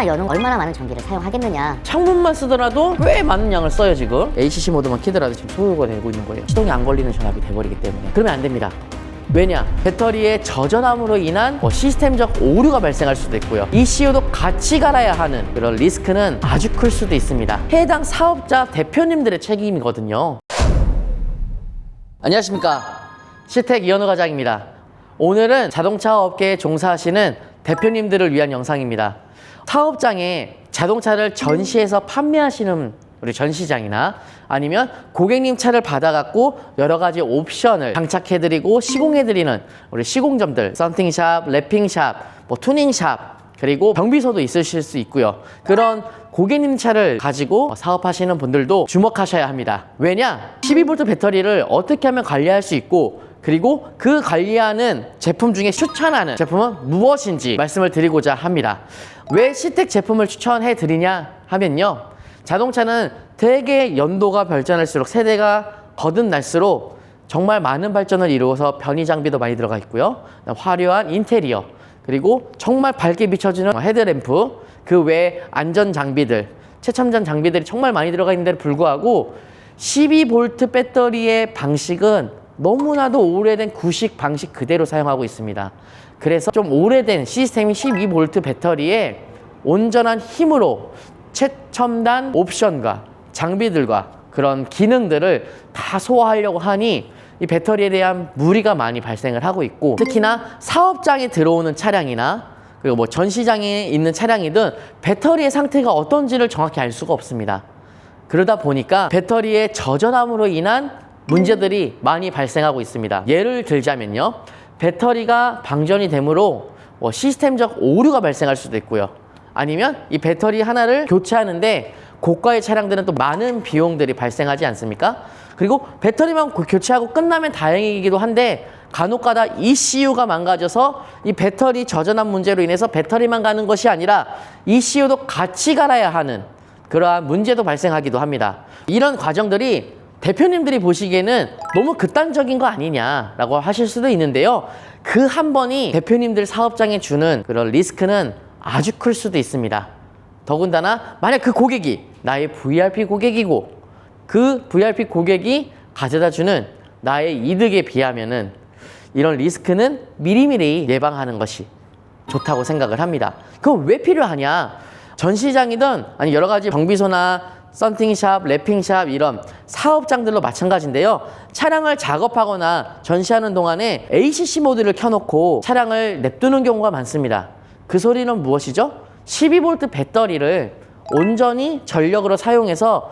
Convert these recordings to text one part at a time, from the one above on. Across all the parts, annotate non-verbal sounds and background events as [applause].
하나 여는 얼마나 많은 전기를 사용하겠느냐 창문만 쓰더라도 꽤 많은 양을 써요 지금 ACC 모드만 키더라도 지금 소요가 되고 있는 거예요 시동이 안 걸리는 전압이 돼버리기 때문에 그러면 안 됩니다 왜냐? 배터리의 저전함으로 인한 뭐 시스템적 오류가 발생할 수도 있고요. ECU도 같이 갈아야 하는 그런 리스크는 아주 클 수도 있습니다. 해당 사업자 대표님들의 책임이거든요. 안녕하십니까. 시텍 이현우 과장입니다. 오늘은 자동차 업계에 종사하시는 대표님들을 위한 영상입니다. 사업장에 자동차를 전시해서 판매하시는 우리 전시장이나 아니면 고객님 차를 받아갖고 여러 가지 옵션을 장착해드리고 시공해드리는 우리 시공점들, 썬팅샵, 랩핑샵, 뭐 투닝샵, 그리고 정비소도 있으실 수 있고요. 그런 고객님 차를 가지고 사업하시는 분들도 주목하셔야 합니다. 왜냐? 12V 배터리를 어떻게 하면 관리할 수 있고 그리고 그 관리하는 제품 중에 추천하는 제품은 무엇인지 말씀을 드리고자 합니다. 왜 시텍 제품을 추천해 드리냐 하면요. 자동차는 되게 연도가 발전할수록 세대가 거듭날수록 정말 많은 발전을 이루어서 변이 장비도 많이 들어가 있고요. 화려한 인테리어, 그리고 정말 밝게 비춰주는 헤드램프, 그 외에 안전 장비들, 최첨단 장비들이 정말 많이 들어가 있는데도 불구하고 12V 배터리의 방식은 너무나도 오래된 구식 방식 그대로 사용하고 있습니다. 그래서 좀 오래된 시스템이 12V 배터리에 온전한 힘으로 최첨단 옵션과 장비들과 그런 기능들을 다 소화하려고 하니 이 배터리에 대한 무리가 많이 발생을 하고 있고 특히나 사업장에 들어오는 차량이나 그리고 뭐 전시장에 있는 차량이든 배터리의 상태가 어떤지를 정확히 알 수가 없습니다. 그러다 보니까 배터리의 저전함으로 인한 문제들이 많이 발생하고 있습니다. 예를 들자면요. 배터리가 방전이 되므로 뭐 시스템적 오류가 발생할 수도 있고요. 아니면 이 배터리 하나를 교체하는데 고가의 차량들은 또 많은 비용들이 발생하지 않습니까? 그리고 배터리만 고- 교체하고 끝나면 다행이기도 한데 간혹가다 ECU가 망가져서 이 배터리 저전함 문제로 인해서 배터리만 가는 것이 아니라 ECU도 같이 갈아야 하는 그러한 문제도 발생하기도 합니다. 이런 과정들이 대표님들이 보시기에는 너무 극단적인 거 아니냐라고 하실 수도 있는데요. 그 한 번이 대표님들 사업장에 주는 그런 리스크는 아주 클 수도 있습니다. 더군다나 만약 그 고객이 나의 VIP 고객이고 그 VIP 고객이 가져다 주는 나의 이득에 비하면은 이런 리스크는 미리미리 예방하는 것이 좋다고 생각을 합니다. 그럼 왜 필요하냐? 전시장이든 아니 여러 가지 정비소나 썬팅샵, 랩핑샵 이런 사업장들로 마찬가지인데요. 차량을 작업하거나 전시하는 동안에 ACC 모드를 켜놓고 차량을 냅두는 경우가 많습니다. 그 소리는 무엇이죠? 12V 배터리를 온전히 전력으로 사용해서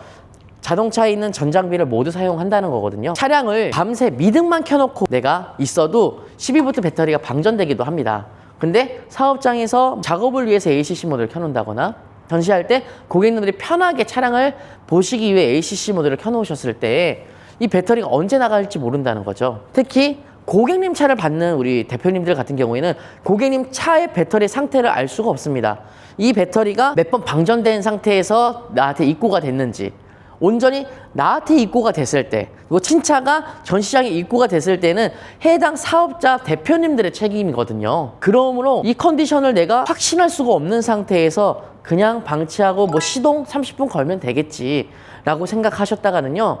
자동차에 있는 전장비를 모두 사용한다는 거거든요. 차량을 밤새 미등만 켜놓고 내가 있어도 12V 배터리가 방전되기도 합니다. 근데 사업장에서 작업을 위해서 ACC 모드를 켜놓는다거나 전시할 때 고객님들이 편하게 차량을 보시기 위해 ACC 모드를 켜놓으셨을 때 이 배터리가 언제 나갈지 모른다는 거죠. 특히 고객님 차를 받는 우리 대표님들 같은 경우에는 고객님 차의 배터리 상태를 알 수가 없습니다. 이 배터리가 몇 번 방전된 상태에서 나한테 입고가 됐는지 온전히 나한테 입고가 됐을 때 그리고 친차가 전시장에 입고가 됐을 때는 해당 사업자 대표님들의 책임이거든요. 그러므로 이 컨디션을 내가 확신할 수가 없는 상태에서 그냥 방치하고 뭐 시동 30분 걸면 되겠지라고 생각하셨다가는요.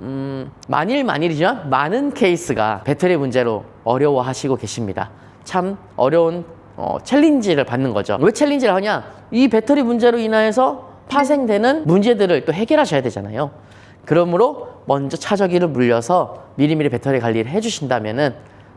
음, 만일 만일이지만 많은 케이스가 배터리 문제로 어려워하시고 계십니다. 참 어려운 어, 챌린지를 받는 거죠. 왜 챌린지를 하냐? 이 배터리 문제로 인하여서 파생되는 문제들을 또 해결하셔야 되잖아요. 그러므로 먼저 차저기를 물려서 미리미리 배터리 관리를 해주신다면은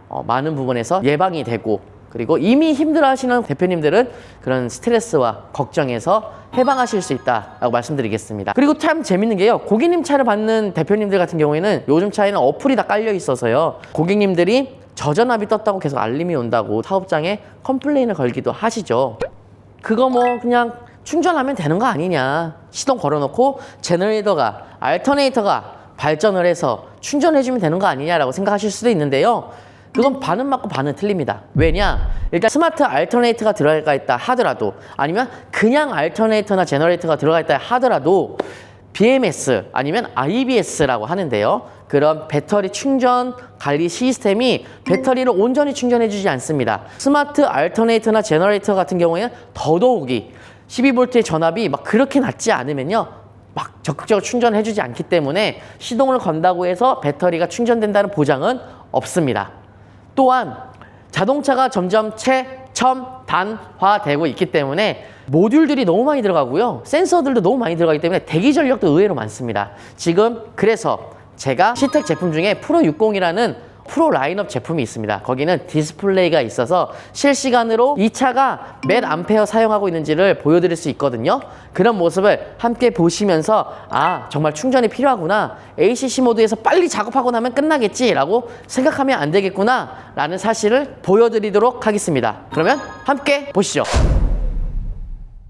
어, 많은 부분에서 예방이 되고 그리고 이미 힘들어하시는 대표님들은 그런 스트레스와 걱정에서 해방하실 수 있다라고 말씀드리겠습니다. 그리고 참 재밌는 게요. 고객님 차를 받는 대표님들 같은 경우에는 요즘 차에는 어플이 다 깔려 있어서요. 고객님들이 저전압이 떴다고 계속 알림이 온다고 사업장에 컴플레인을 걸기도 하시죠. 그거 뭐 그냥 충전하면 되는 거 아니냐. 시동 걸어놓고 제너레이터가, 알터네이터가 발전을 해서 충전해주면 되는 거 아니냐라고 생각하실 수도 있는데요. 그건 반은 맞고 반은 틀립니다. 왜냐? 일단 스마트 알터네이터가 들어가 있다 하더라도 아니면 그냥 알터네이터나 제너레이터가 들어가 있다 하더라도 BMS 아니면 IBS라고 하는데요. 그런 배터리 충전 관리 시스템이 배터리를 온전히 충전해주지 않습니다. 스마트 알터네이터나 제너레이터 같은 경우에는 더더욱이 12V의 전압이 막 그렇게 낮지 않으면요. 막 적극적으로 충전해주지 않기 때문에 시동을 건다고 해서 배터리가 충전된다는 보장은 없습니다. 또한 자동차가 점점 최첨단화되고 있기 때문에 모듈들이 너무 많이 들어가고요. 센서들도 너무 많이 들어가기 때문에 대기 전력도 의외로 많습니다. 지금 그래서 제가 시텍 제품 중에 프로 60이라는 프로 라인업 제품이 있습니다. 거기는 디스플레이가 있어서 실시간으로 이 차가 몇 암페어 사용하고 있는지를 보여드릴 수 있거든요. 그런 모습을 함께 보시면서 아 정말 충전이 필요하구나. ACC 모드에서 빨리 작업하고 나면 끝나겠지라고 생각하면 안 되겠구나 라는 사실을 보여드리도록 하겠습니다. 그러면 함께 보시죠.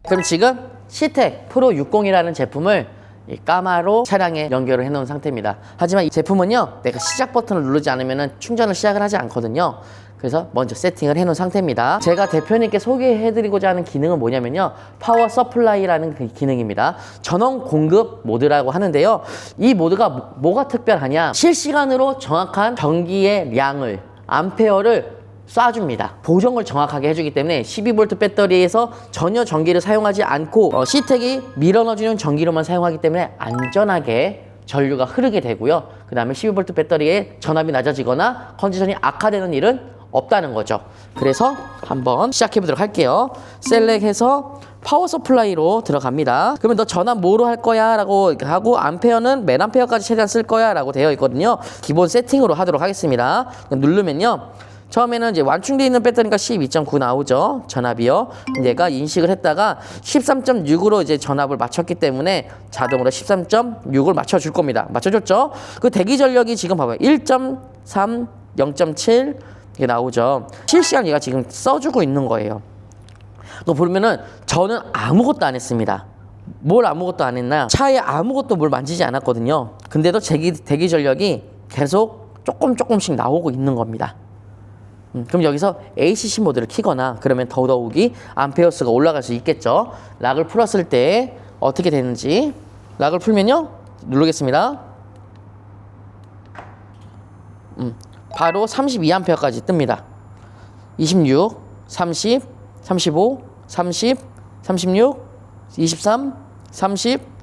그럼 지금 시텍 프로 60이라는 제품을 이 까마로 차량에 연결을 해놓은 상태입니다. 하지만 이 제품은요, 내가 시작 버튼을 누르지 않으면 충전을 시작을 하지 않거든요. 그래서 먼저 세팅을 해놓은 상태입니다. 제가 대표님께 소개해드리고자 하는 기능은 뭐냐면요. 파워 서플라이라는 그 기능입니다. 전원 공급 모드라고 하는데요. 이 모드가 뭐- 뭐가 특별하냐? 실시간으로 정확한 전기의 양을, 암페어를 쏴줍니다. 보정을 정확하게 해주기 때문에 12V 배터리에서 전혀 전기를 사용하지 않고 어, 시텍이 밀어넣어주는 전기로만 사용하기 때문에 안전하게 전류가 흐르게 되고요. 그 다음에 12V 배터리의 전압이 낮아지거나 컨디션이 악화되는 일은 없다는 거죠. 그래서 한번 시작해 보도록 할게요. 셀렉해서 파워 서플라이로 들어갑니다. 그러면 너 전압 뭐로 할 거야? 라고 하고 암페어는 맨 암페어까지 최대한 쓸 거야 라고 되어 있거든요. 기본 세팅으로 하도록 하겠습니다. 누르면요. 처음에는 이제 완충되어 있는 배터리가 12.9 나오죠. 전압이요. 얘가 인식을 했다가 13.6으로 이제 전압을 맞췄기 때문에 자동으로 13.6을 맞춰 줄 겁니다. 맞춰 줬죠? 그 대기 전력이 지금 봐봐요. 1.3, 0.7 이게 나오죠. 실시간 얘가 지금 써 주고 있는 거예요. 또 보면은 저는 아무것도 안 했습니다. 뭘 아무것도 안 했나? 차에 아무것도 뭘 만지지 않았거든요. 근데도 대기, 대기 전력이 계속 조금 조금씩 나오고 있는 겁니다. 음, 그럼 여기서 ACC 모드를 키거나 그러면 더더욱이 암페어스가 올라갈 수 있겠죠. 락을 풀었을 때 어떻게 되는지 락을 풀면요 누르겠습니다. 음, 바로 32암페어까지 뜹니다. 26, 30, 35, 30, 36, 23, 30,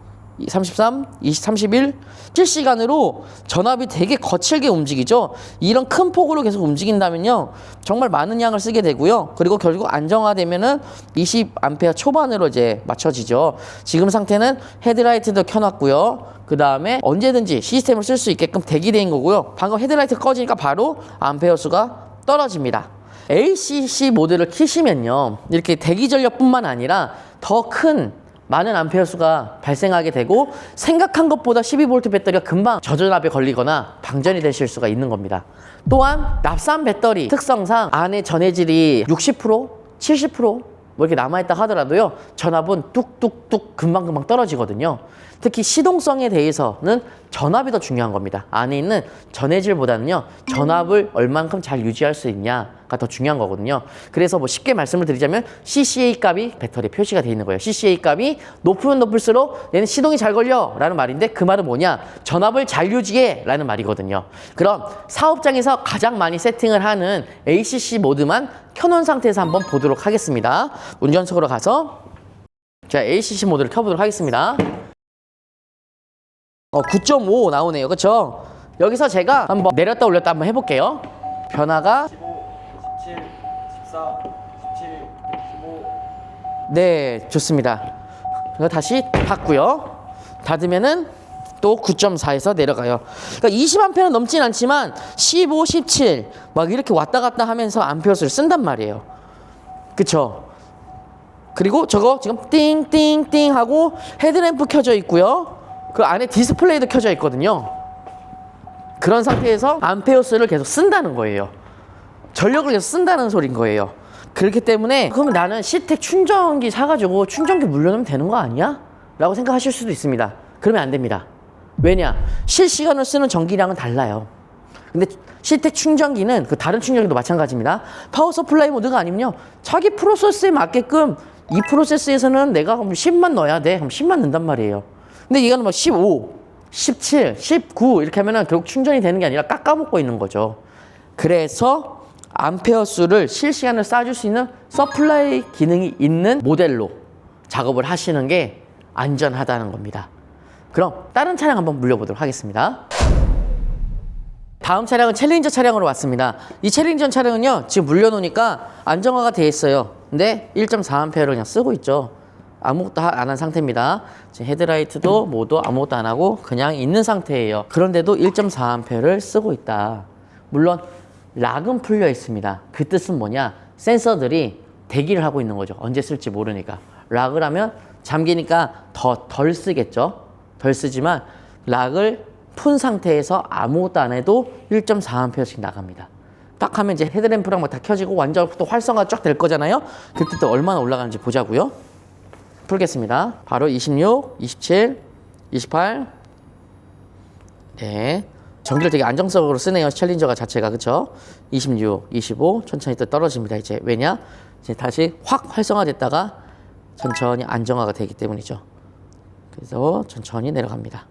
33, 20, 31 실시간으로 전압이 되게 거칠게 움직이죠. 이런 큰 폭으로 계속 움직인다면요. 정말 많은 양을 쓰게 되고요. 그리고 결국 안정화되면은 20A 초반으로 이제 맞춰지죠. 지금 상태는 헤드라이트도 켜놨고요. 그 다음에 언제든지 시스템을 쓸 수 있게끔 대기된 거고요. 방금 헤드라이트 꺼지니까 바로 암페어 수가 떨어집니다. ACC 모드를 키시면요. 이렇게 대기 전력뿐만 아니라 더큰 많은 암페어 수가 발생하게 되고 생각한 것보다 12V 배터리가 금방 저전압에 걸리거나 방전이 되실 수가 있는 겁니다. 또한 납산 배터리 특성상 안에 전해질이 60% 70%뭐 이렇게 남아있다 하더라도요 전압은 뚝뚝뚝 금방금방 떨어지거든요. 특히 시동성에 대해서는 전압이 더 중요한 겁니다. 안에 있는 전해질보다는요 전압을 얼만큼 잘 유지할 수 있냐가 더 중요한 거거든요. 그래서 뭐 쉽게 말씀을 드리자면 CCA 값이 배터리 표시가 돼 있는 거예요. CCA 값이 높으면 높을수록 얘는 시동이 잘 걸려 라는 말인데 그 말은 뭐냐? 전압을 잘 유지해 라는 말이거든요. 그럼 사업장에서 가장 많이 세팅을 하는 ACC 모드만 켜놓은 상태에서 한번 보도록 하겠습니다. 운전석으로 가서 자 ACC 모드를 켜보도록 하겠습니다. 어, 9.5 나오네요. 그쵸? 여기서 제가 한번 내렸다 올렸다 한번 해볼게요. 변화가 15, 17, 14, 17, 15. 네, 좋습니다. 이거 다시 닫고요. 닫으면은 또 9.4에서 내려가요. 그러니까 20암페어는 넘진 않지만 15, 17 막 이렇게 왔다 갔다 하면서 암페어수를 쓴단 말이에요. 그쵸? 그리고 저거 지금 띵띵띵 하고 헤드램프 켜져 있고요. 그 안에 디스플레이도 켜져 있거든요. 그런 상태에서 암페어 수를 계속 쓴다는 거예요. 전력을 계속 쓴다는 소린 거예요. 그렇기 때문에 그럼 나는 시텍 충전기 사가지고 충전기 물려놓으면 되는 거 아니야? 라고 생각하실 수도 있습니다. 그러면 안 됩니다. 왜냐? 실시간으로 쓰는 전기량은 달라요. 근데 시텍 충전기는 그 다른 충전기도 마찬가지입니다. 파워 서플라이 모드가 아니면요. 자기 프로세스에 맞게끔 이 프로세스에서는 내가 그럼 10만 넣어야 돼. 그럼 10만 넣는단 말이에요. 근데 이거는 뭐 15, 17, 19 이렇게 하면은 결국 충전이 되는 게 아니라 깎아먹고 있는 거죠. 그래서 암페어 수를 실시간으로 쏴줄 수 있는 서플라이 기능이 있는 모델로 작업을 하시는 게 안전하다는 겁니다. 그럼 다른 차량 한번 물려보도록 하겠습니다. 다음 차량은 챌린저 차량으로 왔습니다. 이 챌린저 차량은요, 지금 물려놓으니까 안정화가 돼 있어요. 근데 1.4A를 그냥 쓰고 있죠. 아무것도 안 한 상태입니다. 지금 헤드라이트도 뭐도 아무것도 안 하고 그냥 있는 상태예요. 그런데도 1.4A를 쓰고 있다. 물론 락은 풀려 있습니다. 그 뜻은 뭐냐? 센서들이 대기를 하고 있는 거죠. 언제 쓸지 모르니까. 락을 하면 잠기니까 더 덜 쓰겠죠. 덜 쓰지만 락을 푼 상태에서 아무것도 안 해도 1.4A씩 나갑니다. 딱 하면 이제 헤드램프랑 뭐다 켜지고 완전 또 활성화 쫙 될 거잖아요. 그때 또 얼마나 올라가는지 보자고요. 풀겠습니다. 바로 26, 27, 28. 네. 전기를 되게 안정적으로 쓰네요. 챌린저가 자체가 그쵸? 26, 25 천천히 또 떨어집니다. 이제 왜냐? 이제 다시 확 활성화됐다가 천천히 안정화가 되기 때문이죠. 그래서 천천히 내려갑니다.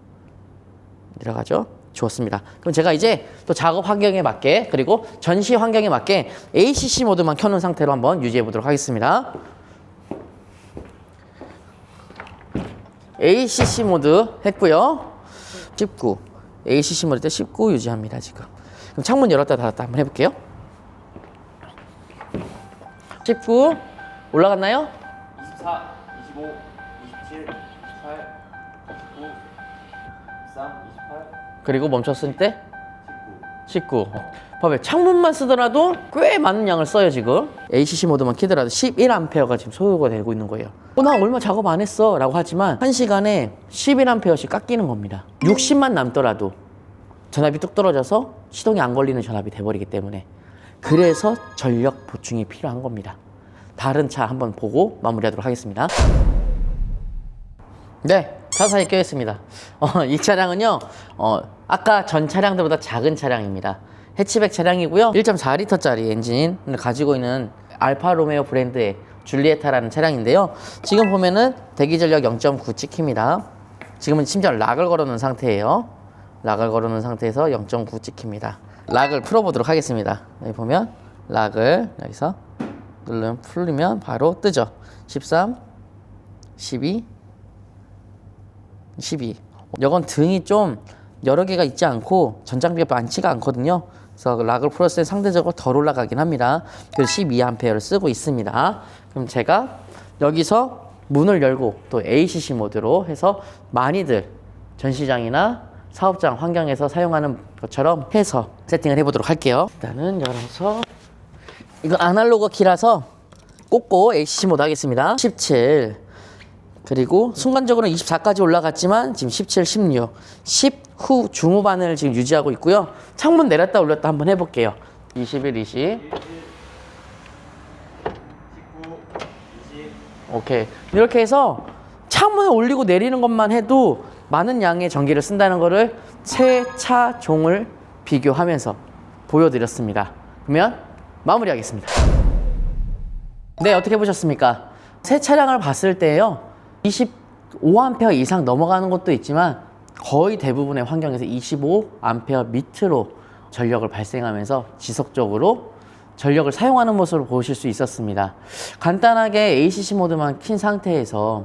내려가죠. 좋습니다. 그럼 제가 이제 또 작업 환경에 맞게 그리고 전시 환경에 맞게 ACC 모드만 켜놓은 상태로 한번 유지해 보도록 하겠습니다. ACC 모드 했고요. 19. ACC 모드 때 19 유지합니다, 지금. 그럼 창문 열었다 닫았다 한번 해볼게요. 19. 올라갔나요? 24, 25, 27, 28, 29, 23, 28, 그리고 멈췄을 때 19. 19. 봐봐요. 창문만 쓰더라도 꽤 많은 양을 써요, 지금. ACC 모드만 키더라도 11A가 지금 소요가 되고 있는 거예요. 어, 나 얼마 작업 안 했어. 라고 하지만, 한 시간에 11A씩 깎이는 겁니다. 60만 남더라도 전압이 뚝 떨어져서 시동이 안 걸리는 전압이 돼버리기 때문에. 그래서 전력 보충이 필요한 겁니다. 다른 차 한번 보고 마무리하도록 하겠습니다. 네, 사사히 껴있습니다. 어, 이 차량은요, 어, 아까 전 차량들보다 작은 차량입니다. 해치백 차량이고요. 1.4L짜리 엔진을 가지고 있는 알파 로메오 브랜드의 줄리에타라는 차량인데요. 지금 보면은 대기 전력 0.9 찍힙니다. 지금은 심지어 락을 걸어놓은 상태예요. 락을 걸어놓은 상태에서 0.9 찍힙니다. 락을 풀어보도록 하겠습니다. 여기 보면 락을 여기서 누르면 풀리면 바로 뜨죠. 13, 12, 12. 이건 등이 좀 여러 개가 있지 않고 전장비가 많지가 않거든요. 그래서 락을 때 상대적으로 덜 올라가긴 합니다. 그래서 12A를 쓰고 있습니다. 그럼 제가 여기서 문을 열고 또 ACC 모드로 해서 많이들 전시장이나 사업장 환경에서 사용하는 것처럼 해서 세팅을 해보도록 할게요. 일단은 열어서 이거 아날로그 키라서 꽂고 ACC 모드 하겠습니다. 17 그리고 순간적으로 24까지 올라갔지만 지금 17, 16, 10 후 중후반을 지금 유지하고 있고요. 창문 내렸다 올렸다 한번 해볼게요. 21, 20. 19, 20, 오케이. 이렇게 해서 창문을 올리고 내리는 것만 해도 많은 양의 전기를 쓴다는 거를 세차 종을 비교하면서 보여드렸습니다. 그러면 마무리하겠습니다. 네, 어떻게 보셨습니까? 새 차량을 봤을 때요, 25A 이상 넘어가는 것도 있지만 거의 대부분의 환경에서 25A 밑으로 전력을 발생하면서 지속적으로 전력을 사용하는 모습을 보실 수 있었습니다. 간단하게 ACC 모드만 킨 상태에서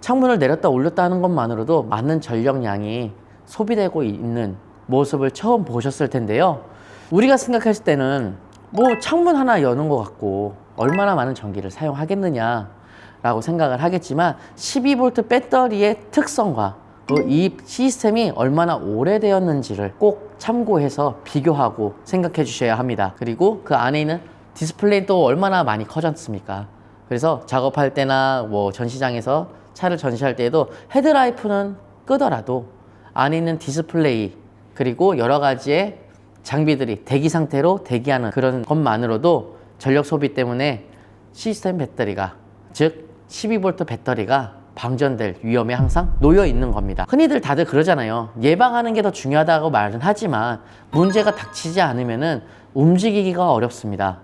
창문을 내렸다 올렸다 하는 것만으로도 많은 전력량이 소비되고 있는 모습을 처음 보셨을 텐데요. 우리가 생각했을 때는 뭐 창문 하나 여는 것 같고 얼마나 많은 전기를 사용하겠느냐라고 생각을 하겠지만 12V 배터리의 특성과 또 이 시스템이 얼마나 오래되었는지를 꼭 참고해서 비교하고 생각해 주셔야 합니다. 그리고 그 안에 있는 디스플레이 또 얼마나 많이 커졌습니까? 그래서 작업할 때나 뭐 전시장에서 차를 전시할 때에도 헤드라이프는 끄더라도 안에 있는 디스플레이 그리고 여러 가지의 장비들이 대기 상태로 대기하는 그런 것만으로도 전력 소비 때문에 시스템 배터리가 즉 12V 배터리가 방전될 위험에 항상 놓여 있는 겁니다. 흔히들 다들 그러잖아요. 예방하는 게 더 중요하다고 말은 하지만 문제가 닥치지 않으면은 움직이기가 어렵습니다.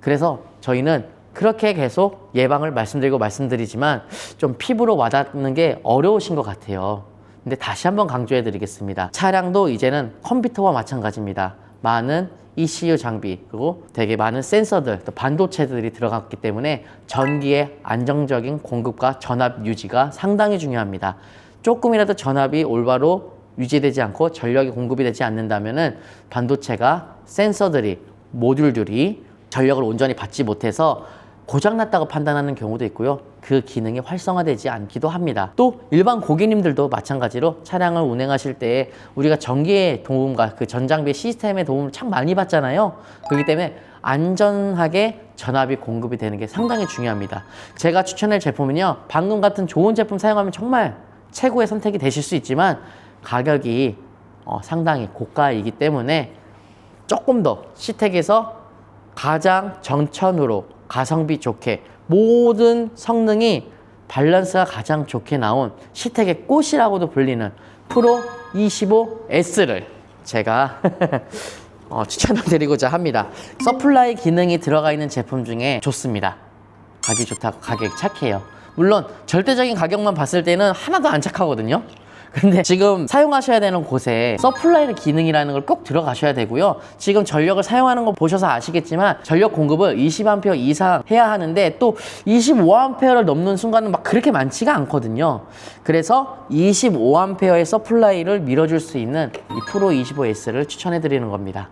그래서 저희는 그렇게 계속 예방을 말씀드리고 말씀드리지만 좀 피부로 와닿는 게 어려우신 것 같아요. 근데 다시 한번 강조해 드리겠습니다. 차량도 이제는 컴퓨터와 마찬가지입니다. 많은 ECU 장비 그리고 되게 많은 센서들 또 반도체들이 들어갔기 때문에 전기의 안정적인 공급과 전압 유지가 상당히 중요합니다. 조금이라도 전압이 올바로 유지되지 않고 전력이 공급이 되지 않는다면은 반도체가 센서들이 모듈들이 전력을 온전히 받지 못해서 고장났다고 판단하는 경우도 있고요. 그 기능이 활성화되지 않기도 합니다. 또 일반 고객님들도 마찬가지로 차량을 운행하실 때 우리가 전기의 도움과 그 전장비 시스템의 도움을 참 많이 받잖아요. 그렇기 때문에 안전하게 전압이 공급이 되는 게 상당히 중요합니다. 제가 추천할 제품은요. 방금 같은 좋은 제품 사용하면 정말 최고의 선택이 되실 수 있지만 가격이 어, 상당히 고가이기 때문에 조금 더 시택에서 가장 정천으로 가성비 좋게 모든 성능이 밸런스가 가장 좋게 나온 시택의 꽃이라고도 불리는 프로 25S를 제가 [laughs] 어, 추천을 드리고자 합니다. 서플라이 기능이 들어가 있는 제품 중에 좋습니다. 가격이 좋다고 가격이 착해요. 물론 절대적인 가격만 봤을 때는 하나도 안 착하거든요. 근데 지금 사용하셔야 되는 곳에 서플라이 기능이라는 걸 꼭 들어가셔야 되고요. 지금 전력을 사용하는 거 보셔서 아시겠지만 전력 공급을 20A 이상 해야 하는데 또 25A를 넘는 순간은 막 그렇게 많지가 않거든요. 그래서 25A의 서플라이를 밀어줄 수 있는 이 프로 25S를 추천해 드리는 겁니다.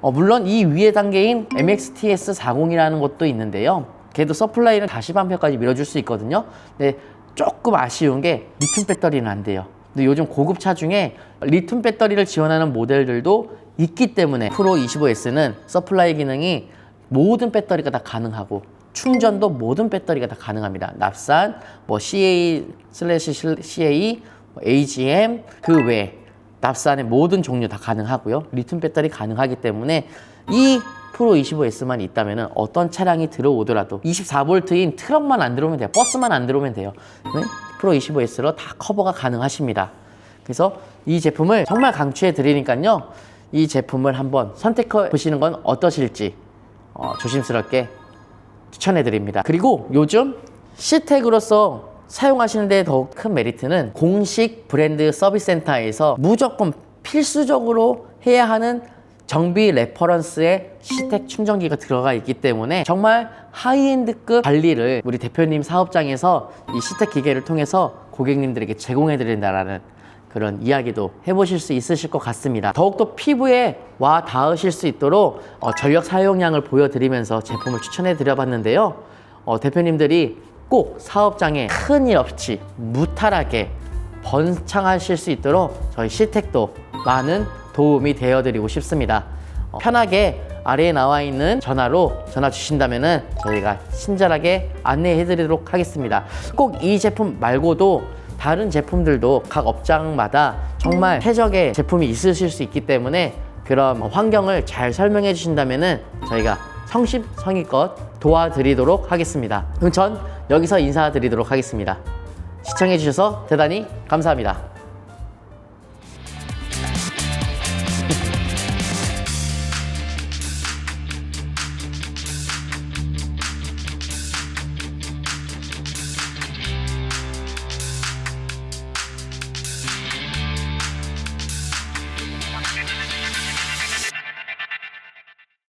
어, 물론 이 위에 단계인 MXTS40이라는 것도 있는데요. 걔도 서플라이는 40A까지 밀어줄 수 있거든요. 근데 조금 아쉬운 게 리튬 배터리는 안 돼요. 근데 요즘 고급차 중에 리튬 배터리를 지원하는 모델들도 있기 때문에 프로 25S는 서플라이 기능이 모든 배터리가 다 가능하고 충전도 모든 배터리가 다 가능합니다. 납산, 뭐 CA 슬래시 CA, 뭐 AGM 그 외에 납산의 모든 종류 다 가능하고요. 리튬 배터리 가능하기 때문에 이 프로 25S만 있다면 어떤 차량이 들어오더라도 24V인 트럭만 안 들어오면 돼요. 버스만 안 들어오면 돼요. 네? 프로 25S로 다 커버가 가능하십니다. 그래서 이 제품을 정말 강추해 드리니까요. 이 제품을 한번 선택해 보시는 건 어떠실지 어, 조심스럽게 추천해 드립니다. 그리고 요즘 시택으로서 사용하시는데 더욱 큰 메리트는 공식 브랜드 서비스 센터에서 무조건 필수적으로 해야 하는 정비 레퍼런스에 시택 충전기가 들어가 있기 때문에 정말 하이엔드급 관리를 우리 대표님 사업장에서 이 시택 기계를 통해서 고객님들에게 제공해 드린다라는 그런 이야기도 해보실 수 있으실 것 같습니다. 더욱더 피부에 와 닿으실 수 있도록 어, 전력 사용량을 보여드리면서 제품을 추천해 드려봤는데요. 어, 대표님들이 꼭 사업장에 큰일 없이 무탈하게 번창하실 수 있도록 저희 시택도 많은 도움이 되어 드리고 싶습니다. 어, 편하게 아래에 나와 있는 전화로 전화 주신다면은 저희가 친절하게 안내해 드리도록 하겠습니다. 꼭 이 제품 말고도 다른 제품들도 각 업장마다 정말 최적의 제품이 있으실 수 있기 때문에 그런 환경을 잘 설명해 주신다면은 저희가 성심성의껏 도와드리도록 하겠습니다. 그럼 전 여기서 인사드리도록 하겠습니다. 시청해 주셔서 대단히 감사합니다.